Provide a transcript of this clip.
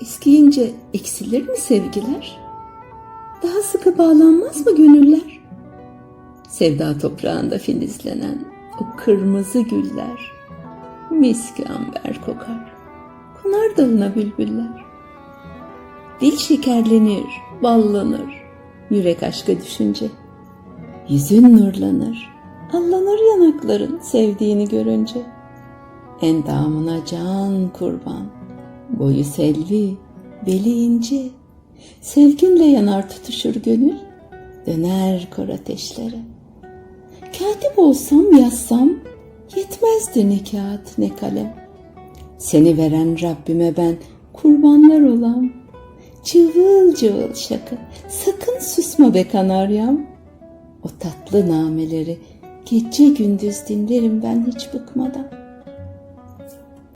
Eskiyince eksilir mi sevgiler? Daha sıkı bağlanmaz mı gönüller? Sevda toprağında filizlenen o kırmızı güller miski amber kokar. Konar dalına bülbüller. Dil şekerlenir, ballanır, yürek aşka düşünce. Yüzün nurlanır, allanır yanakların sevdiğini görünce. Endamına can kurban, boyu selvi, beli ince. Sevginle yanar tutuşur gönül, döner kor ateşlere. Katip olsam yazsam, yetmezdi ne kağıt ne kalem. Seni veren Rabbime ben kurbanlar olam. Cıvıl cıvıl şakı, sakın susma be kanaryam. O tatlı nameleri gece gündüz dinlerim ben hiç bıkmadan.